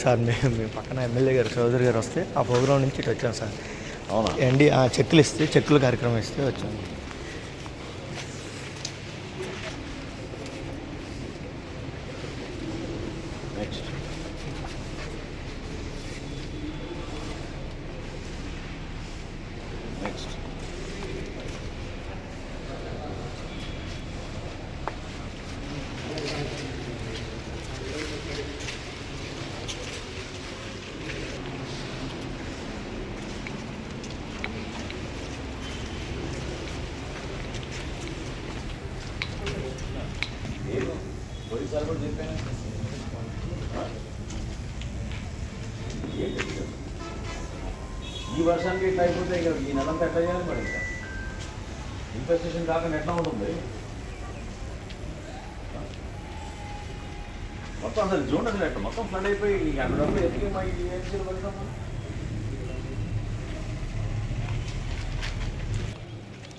Sir మేము మీ పక్కన MLA గారు చౌదరి గారు వస్తే ఆ ప్రోగ్రాం నుంచి ఇటు వచ్చాం సార్. అవునా? ఎండి ఆ చెక్కులు ఇస్తే చెక్కుల కార్యక్రమం ఇస్తే నెక్స్ట్ ఈ వర్షానికి ఇట్లా అయిపోతే ఇక ఈ నెలంతా ఎట్లా చేయాలి మరి ఇంకా? ఇన్వెస్టిగేషన్ కాకుండా ఎట్లా ఉంటుంది? మొత్తం అసలు జోన్ అసలు ఎట్లా? మొత్తం ఫ్లడ్ అయిపోయి ఈ డబ్బులు ఎత్తుకే మా ఈ ఏం పడతాము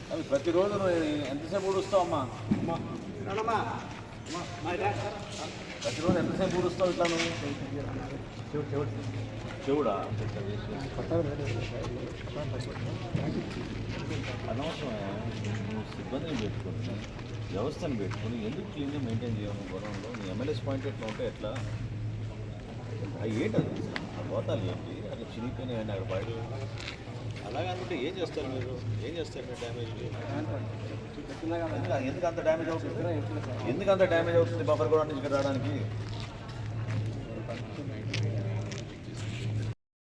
వెళ్తాము ప్రతిరోజు ఎంతసేపు ఊడుస్తావు అమ్మా? ప్రతిరోజు ఎంతసేపు ఊడుస్తావు ఇట్లా నువ్వు? చెవుడా? అనవసరమే. నువ్వు సిబ్బందిని పెట్టుకుని వ్యవస్థను పెట్టుకుని ఎందుకు క్లీన్గా మెయింటైన్ చేయము గొడవలో నీ ఎమ్మెల్యేస్ పాయింట్ ఎట్లా ఉంటే ఎట్లా? అవి ఏంటది? ఆ గోతాలు ఏంటి? అట్లా చినిగిపోయినాయండి అక్కడ బయట. అలాగే అనుకుంటే ఏం చేస్తారు మీరు? ఏం చేస్తారు మీరు డ్యామేజ్ ఎందుకు అంత డ్యామేజ్ అవుతుంది? ఎందుకు అంత డ్యామేజ్ అవుతుంది? బఫర్ గోడ నుంచి రావడానికి?